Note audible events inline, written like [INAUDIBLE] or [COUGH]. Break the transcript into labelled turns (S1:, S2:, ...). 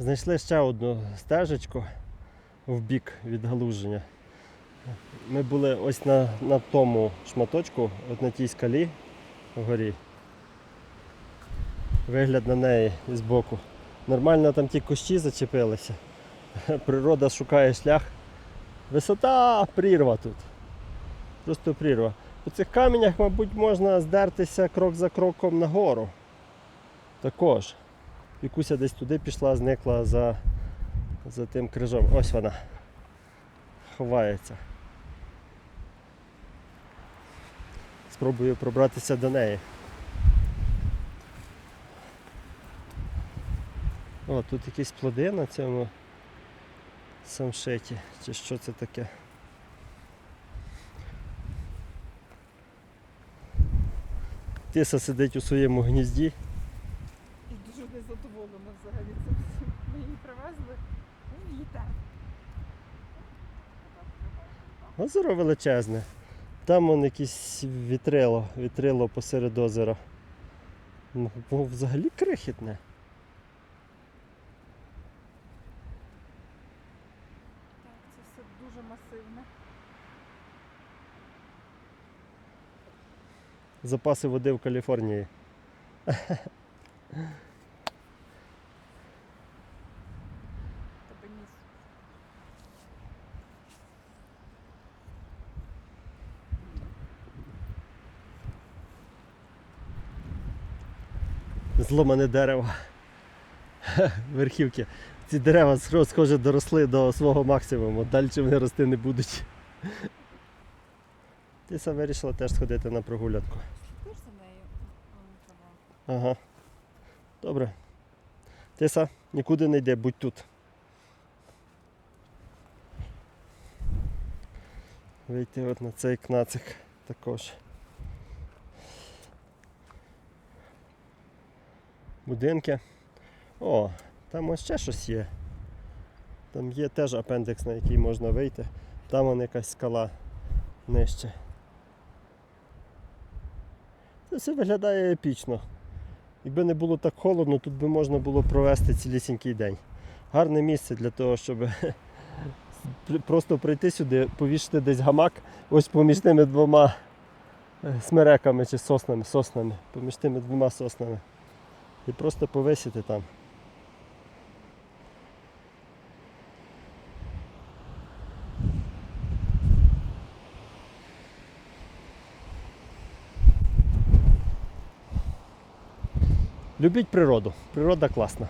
S1: Знайшли ще одну стежечку в бік від галуження. Ми були ось на, на тому шматочку, от на тій скалі вгорі. Вигляд на неї з боку. Нормально там ті кущі зачепилися. [LAUGHS] Природа шукає шлях. Висота прірва тут. Просто прірва. По цих каменях, мабуть, можна здертися крок за кроком нагору. Також. Вікуся десь туди пішла, зникла за, за тим крижом. Ось вона. Ховається. Спробую пробратися до неї. О, тут якісь плоди на цьому самшиті. Чи що це таке? Тиса сидить у своєму гнізді.
S2: І дуже незадоволена взагалі цим всім. Ми її привезли, він їде.
S1: Озеро величезне. Там вон якесь вітрило, вітрило посеред озера. Ну, взагалі крихітне.
S2: Так, це все дуже масивне.
S1: Запаси води в Каліфорнії. Зломане дерево. [LAUGHS] Верхівки. Ці дерева схоже доросли до свого максимуму. Далі вони рости не будуть. [LAUGHS] Тиса вирішила теж сходити на прогулянку.
S2: Тебе?
S1: Ага. Добре. Тиса, нікуди не йди, будь тут. Вийти от на цей кнацик також. Будинки. О, там ось ще щось є. Там є теж апендекс, на який можна вийти. Там вон якась скала нижче. Це все виглядає епічно. Якби не було так холодно, тут би можна було провести цілісінький день. Гарне місце для того, щоб [LAUGHS] просто прийти сюди, повісити десь гамак ось поміж тими двома смереками чи соснами, соснами, поміж тими двома соснами. І просто повесити там. Любіть природу. Природа класна.